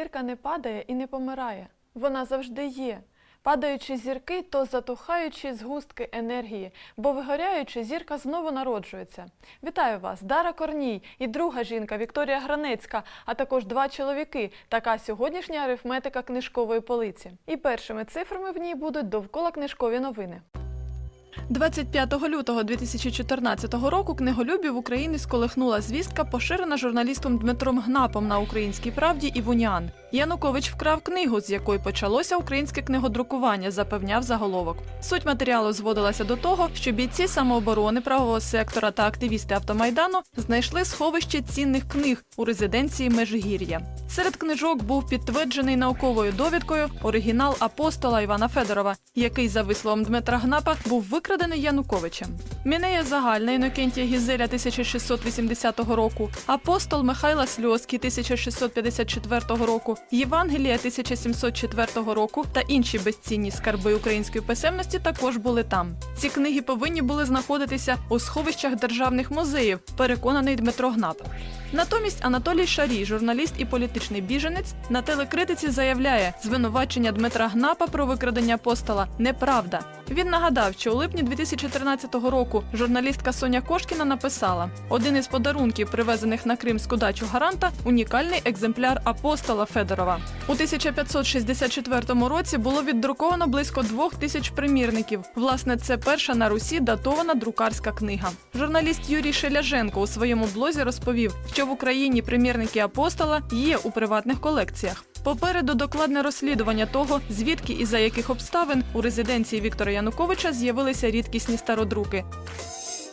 Зірка не падає і не помирає. Вона завжди є. Падаючи зірки, то затухаючи згустки енергії, бо вигоряючи, зірка знову народжується. Вітаю вас, Дара Корній і друга жінка Вікторія Гранецька, а також два чоловіки. Така сьогоднішня арифметика книжкової полиці. І першими цифрами в ній будуть довкола книжкові новини. 25 лютого 2014 року книголюбів України сколихнула звістка, поширена журналістом Дмитром Гнапом на Українській правді і в Янукович вкрав книгу, з якої почалося українське книгодрукування, запевняв заголовок. Суть матеріалу зводилася до того, що бійці самооборони правого сектора та активісти автомайдану знайшли сховище цінних книг у резиденції Межигір'я. Серед книжок був підтверджений науковою довідкою оригінал апостола Івана Федорова, який, за висловом Дмитра Гнапа, був викрадений Януковичем. Мінея загальна Інокентія Гізеля 1680 року, апостол Михайла Сльозький 1654 року, Євангелія 1704 року та інші безцінні скарби української писемності також були там. Ці книги повинні були знаходитися у сховищах державних музеїв, переконаний Дмитро Гнап. Натомість Анатолій Шарій, журналіст і політичний біженець, на телекритиці заявляє, звинувачення Дмитра Гнапа про викрадення апостола неправда. Він нагадав, що у липні 2014 року журналістка Соня Кошкіна написала: один із подарунків, привезених на Кримську дачу гаранта, унікальний екземпляр апостола Федорова. У 1564 році було віддруковано близько двох тисяч примірників. Власне, це перша на Русі датована друкарська книга. Журналіст Юрій Шеляженко у своєму блозі розповів, що в Україні примірники апостола є у приватних колекціях. Попереду докладне розслідування того, звідки і за яких обставин у резиденції Віктора Януковича з'явилися рідкісні стародруки.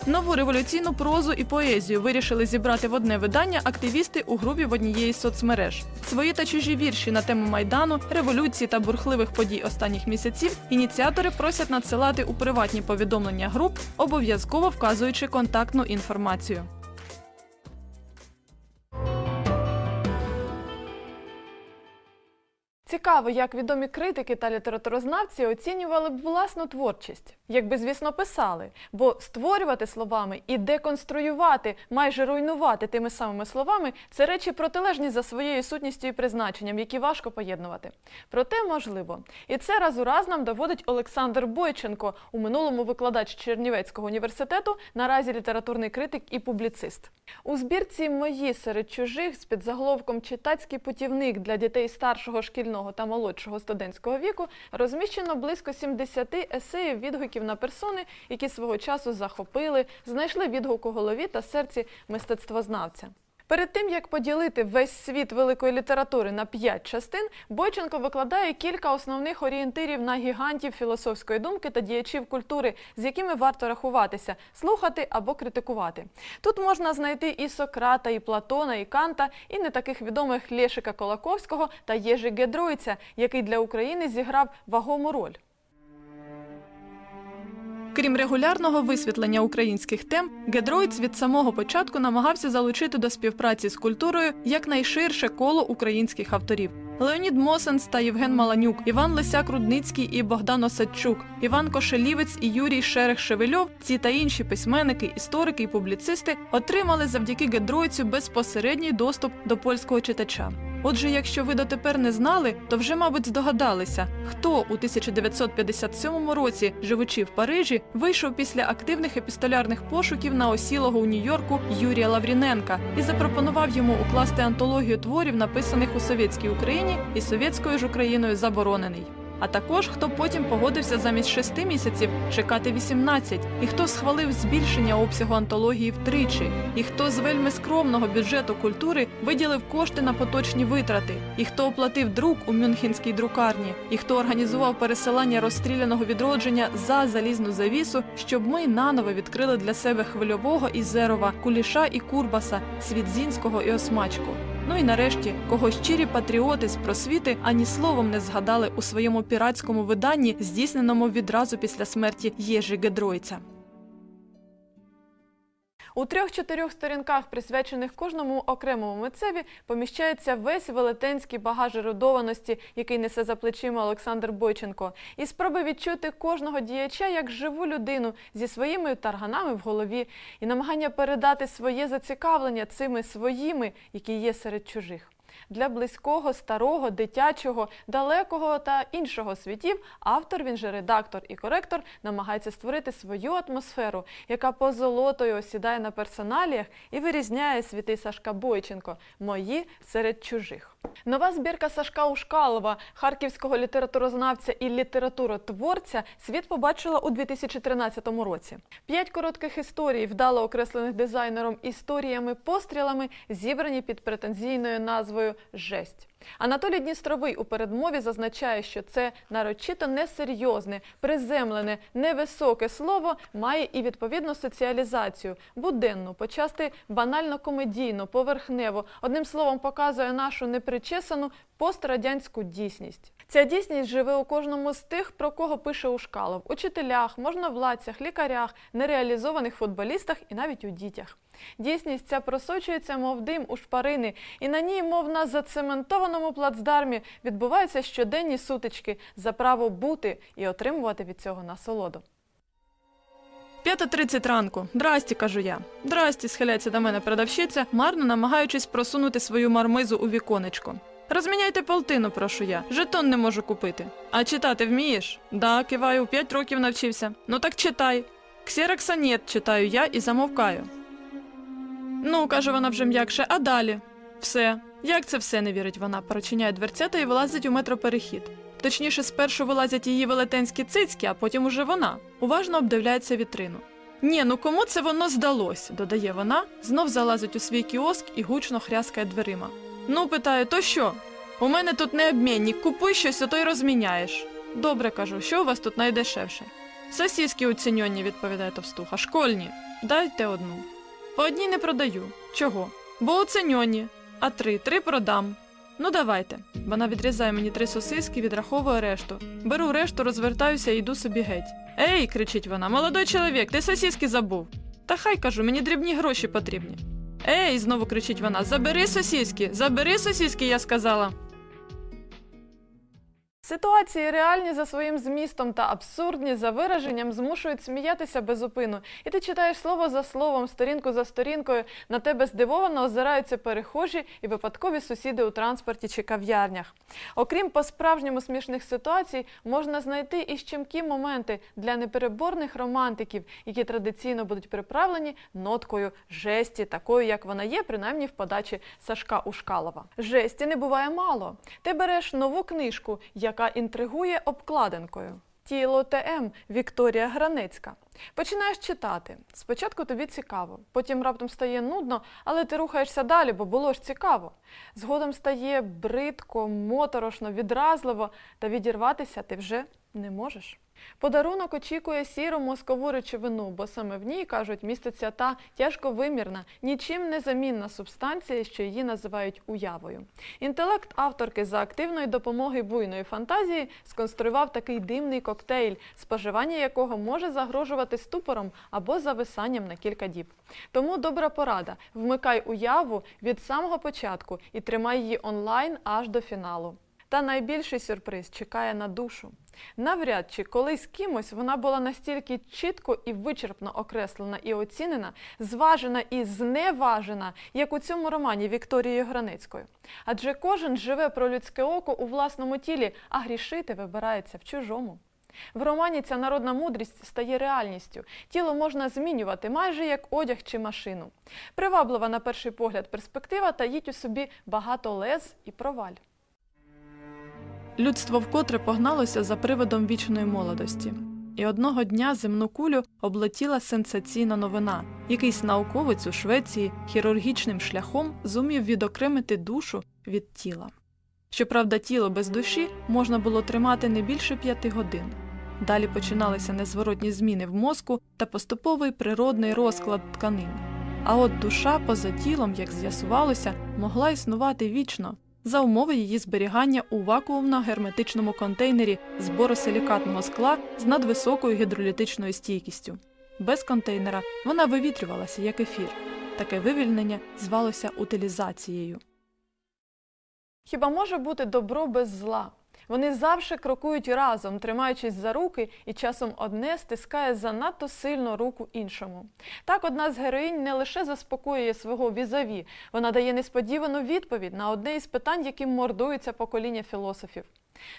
Нову революційну прозу і поезію вирішили зібрати в одне видання активісти у групі в однієї з соцмереж. Свої та чужі вірші на тему майдану, революції та бурхливих подій останніх місяців ініціатори просять надсилати у приватні повідомлення груп, обов'язково вказуючи контактну інформацію. Цікаво, як відомі критики та літературознавці оцінювали б власну творчість, якби, звісно, писали. Бо створювати словами і деконструювати, майже руйнувати тими самими словами це речі протилежні за своєю сутністю і призначенням, які важко поєднувати. Проте можливо. І це раз у раз нам доводить Олександр Бойченко, у минулому викладач Чернівецького університету, наразі літературний критик і публіцист. У збірці Мої серед чужих з підзаголовком Читацький путівник для дітей старшого шкільного та молодшого студентського віку розміщено близько 70 есеїв відгуків на персони, які свого часу захопили, знайшли відгук у голові та серці мистецтвознавця. Перед тим як поділити весь світ великої літератури на п'ять частин, Бойченко викладає кілька основних орієнтирів на гігантів філософської думки та діячів культури, з якими варто рахуватися, слухати або критикувати. Тут можна знайти і Сократа, і Платона, і Канта, і не таких відомих Лєшика Колаковського та Єжи Гедройця, який для України зіграв вагому роль. Крім регулярного висвітлення українських тем, Гедроїц від самого початку намагався залучити до співпраці з культурою якнайширше коло українських авторів. Леонід Мосенс та Євген Маланюк, Іван Лисяк Рудницький і Богдан Осадчук, Іван Кошелівець і Юрій Шерех Шевельов, ці та інші письменники, історики і публіцисти отримали завдяки Гедройцю безпосередній доступ до польського читача. Отже, якщо ви дотепер не знали, то вже, мабуть, здогадалися, хто у 1957 році, живучи в Парижі, вийшов після активних епістолярних пошуків на осілого у Нью-Йорку Юрія Лавріненка і запропонував йому укласти антологію творів, написаних у совєтській Україні і совєтською ж Україною заборонений. А також хто потім погодився замість шести місяців чекати 18, і хто схвалив збільшення обсягу антології втричі, і хто з вельми скромного бюджету культури виділив кошти на поточні витрати, і хто оплатив друк у Мюнхенській друкарні, і хто організував пересилання розстріляного відродження за залізну завісу, щоб ми наново відкрили для себе хвильового і Зерова, Куліша і Курбаса, Свідзінського і Осмачку. Ну і нарешті, кого щирі патріоти з просвіти ані словом не згадали у своєму піратському виданні, здійсненому відразу після смерті Єжи Гедройця. У трьох-чотирьох сторінках, присвячених кожному окремому митцеві, поміщається весь велетенський багаж родованості, який несе за плечима Олександр Бойченко, і спроби відчути кожного діяча як живу людину зі своїми тарганами в голові, і намагання передати своє зацікавлення цими своїми, які є серед чужих. Для близького, старого, дитячого, далекого та іншого світів, автор, він же редактор і коректор, намагається створити свою атмосферу, яка позолотою осідає на персоналіях і вирізняє світи Сашка Бойченко Мої серед чужих. Нова збірка Сашка Ушкалова, харківського літературознавця і літературотворця, світ побачила у 2013 році. П'ять коротких історій, вдало окреслених дизайнером історіями пострілами, зібрані під претензійною назвою Жесть. Анатолій Дністровий у передмові зазначає, що це нарочито несерйозне, приземлене, невисоке слово має і відповідну соціалізацію, буденну, почасти банально комедійну, поверхневу. Одним словом, показує нашу непричесану пострадянську дійсність. Ця дійсність живе у кожному з тих, про кого пише Ушкалов: учителях, можновладцях, лікарях, нереалізованих футболістах і навіть у дітях. Дійсність ця просочується, мов дим у шпарини, і на ній, мов на зацементованому плацдармі, відбуваються щоденні сутички за право бути і отримувати від цього насолоду. 5.30 ранку. Здрасті, кажу я. Здрасті, схиляється до мене продавщиця, марно намагаючись просунути свою мармизу у віконечко. Розміняйте полтину, прошу я. Жетон не можу купити. А читати вмієш? Да, киваю, п'ять років навчився. Ну так читай. Ксероксанет читаю я і замовкаю. Ну, каже вона вже м'якше, а далі? Все. Як це все не вірить вона? Прочиняє дверцята і вилазить у метроперехід. Точніше, спершу вилазять її велетенські цицьки, а потім уже вона. Уважно обдивляється вітрину. Ні, ну кому це воно здалось? додає вона, знов залазить у свій кіоск і гучно хряскає дверима. Ну, питаю, то що? У мене тут не обмінник, купуй щось, а то й розміняєш. Добре, кажу, що у вас тут найдешевше? Сосіски оціньонні, відповідає товстуха. Школьні. Дайте одну. По одній не продаю. Чого? Бо оціньонні. А три, три продам. Ну давайте. Вона відрізає мені три сосиски, відраховує решту. Беру решту, розвертаюся і йду собі геть. Ей, кричить вона, молодой чоловік, ти сосиски забув. Та хай кажу, мені дрібні гроші потрібні. Ей, знову кричить вона, забери сосіски, забери сосіски, я сказала. Ситуації реальні за своїм змістом та абсурдні за вираженням змушують сміятися без упину. І ти читаєш слово за словом, сторінку за сторінкою. На тебе здивовано озираються перехожі і випадкові сусіди у транспорті чи кав'ярнях. Окрім по-справжньому смішних ситуацій, можна знайти і щемкі моменти для непереборних романтиків, які традиційно будуть приправлені ноткою жесті, такою, як вона є, принаймні в подачі Сашка Ушкалова. Жесті не буває мало. Ти береш нову книжку, яка інтригує обкладинкою. Тіло ТМ Вікторія Границька. Починаєш читати. Спочатку тобі цікаво, потім раптом стає нудно, але ти рухаєшся далі, бо було ж цікаво. Згодом стає бридко, моторошно, відразливо, та відірватися ти вже не можеш. Подарунок очікує сіру мозкову речовину, бо саме в ній, кажуть, міститься та тяжковимірна, нічим не замінна субстанція, що її називають уявою. Інтелект авторки за активної допомоги буйної фантазії сконструював такий димний коктейль, споживання якого може загрожувати ступором або зависанням на кілька діб. Тому добра порада: вмикай уяву від самого початку і тримай її онлайн аж до фіналу. Та найбільший сюрприз чекає на душу. Навряд чи колись кимось вона була настільки чітко і вичерпно окреслена і оцінена, зважена і зневажена, як у цьому романі Вікторії Границької. Адже кожен живе про людське око у власному тілі, а грішити вибирається в чужому. В романі ця народна мудрість стає реальністю. Тіло можна змінювати майже як одяг чи машину. Приваблива на перший погляд перспектива таїть у собі багато лез і проваль. Людство вкотре погналося за приводом вічної молодості. І одного дня земну кулю облетіла сенсаційна новина. Якийсь науковець у Швеції хірургічним шляхом зумів відокремити душу від тіла. Щоправда, тіло без душі можна було тримати не більше п'яти годин. Далі починалися незворотні зміни в мозку та поступовий природний розклад тканин. А от душа поза тілом, як з'ясувалося, могла існувати вічно за умови її зберігання у вакуумно-герметичному контейнері з боросилікатного скла з надвисокою гідролітичною стійкістю. Без контейнера вона вивітрювалася як ефір. Таке вивільнення звалося утилізацією. Хіба може бути добро без зла? Вони завжди крокують разом, тримаючись за руки, і часом одне стискає занадто сильно руку іншому. Так, одна з героїнь не лише заспокоює свого візаві, вона дає несподівану відповідь на одне із питань, яким мордується покоління філософів.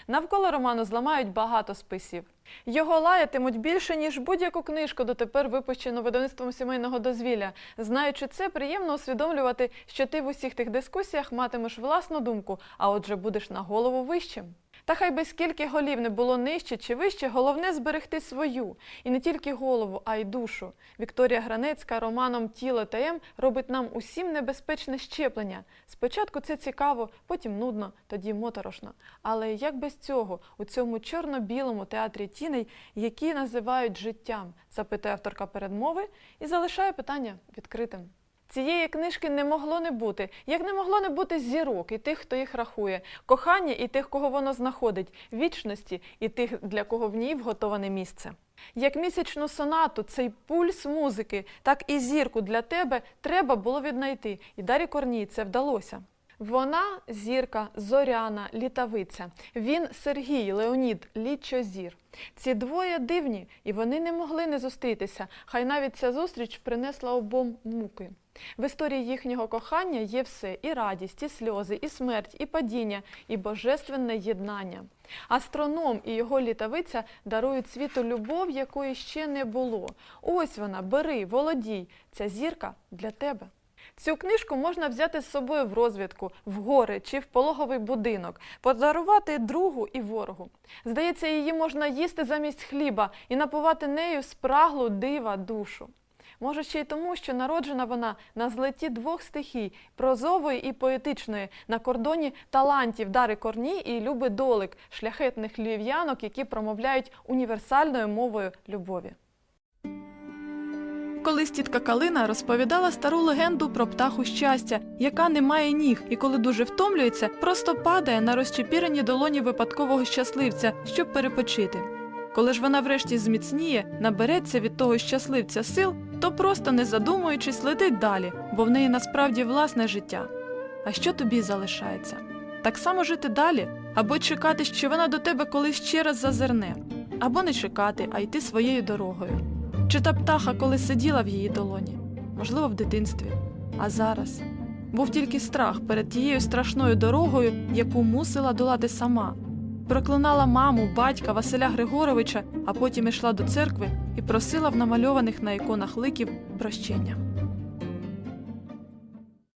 Навколо роману зламають багато списів. Його лаятимуть більше, ніж будь-яку книжку дотепер випущену видавництвом сімейного дозвілля. Знаючи це, приємно усвідомлювати, що ти в усіх тих дискусіях матимеш власну думку, а отже будеш на голову вищим. Та хай би скільки голів не було нижче чи вище, головне зберегти свою. І не тільки голову, а й душу. Вікторія Гранецька романом Тіло та М робить нам усім небезпечне щеплення. Спочатку це цікаво, потім нудно, тоді моторошно. Але як без цього у цьому чорно-білому театрі тіней, які називають життям, запитує авторка передмови і залишає питання відкритим. Цієї книжки не могло не бути, як не могло не бути зірок і тих, хто їх рахує, кохання і тих, кого воно знаходить, вічності і тих, для кого в ній вготоване місце. Як місячну сонату, цей пульс музики, так і зірку для тебе треба було віднайти, і Дарі Корній це вдалося. Вона зірка, зоряна, літавиця. Він Сергій, Леонід, лічозір. Ці двоє дивні, і вони не могли не зустрітися. Хай навіть ця зустріч принесла обом муки. В історії їхнього кохання є все: і радість, і сльози, і смерть, і падіння, і божественне єднання. Астроном і його літавиця дарують світу любов, якої ще не було. Ось вона, бери, володій. Ця зірка для тебе. Цю книжку можна взяти з собою в розвідку, в гори чи в пологовий будинок, подарувати другу і ворогу. Здається, її можна їсти замість хліба і напувати нею спраглу дива душу. Може, ще й тому, що народжена вона на злеті двох стихій прозової і поетичної, на кордоні талантів Дари Корній і Люби Долик, шляхетних львів'янок, які промовляють універсальною мовою любові. Колись тітка Калина розповідала стару легенду про птаху щастя, яка не має ніг, і коли дуже втомлюється, просто падає на розчепірені долоні випадкового щасливця, щоб перепочити. Коли ж вона врешті зміцніє, набереться від того щасливця сил, то просто не задумуючись летить далі, бо в неї насправді власне життя. А що тобі залишається? Так само жити далі, або чекати, що вона до тебе колись ще раз зазирне, або не чекати, а йти своєю дорогою. Чи та птаха коли сиділа в її долоні? Можливо, в дитинстві. А зараз був тільки страх перед тією страшною дорогою, яку мусила долати сама. Проклинала маму, батька Василя Григоровича, а потім йшла до церкви і просила в намальованих на іконах ликів прощення.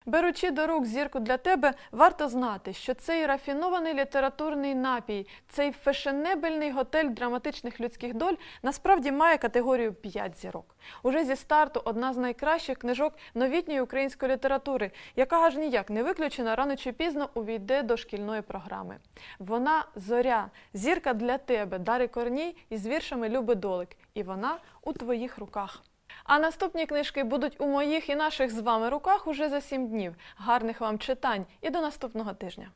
Беручи до рук зірку для тебе, варто знати, що цей рафінований літературний напій, цей фешенебельний готель драматичних людських доль насправді має категорію 5 зірок. Уже зі старту одна з найкращих книжок новітньої української літератури, яка аж ніяк не виключена рано чи пізно увійде до шкільної програми. Вона зоря, зірка для тебе, Дари Корній із віршами Люби Долик. І вона у твоїх руках. А наступні книжки будуть у моїх і наших з вами руках уже за сім днів. Гарних вам читань і до наступного тижня.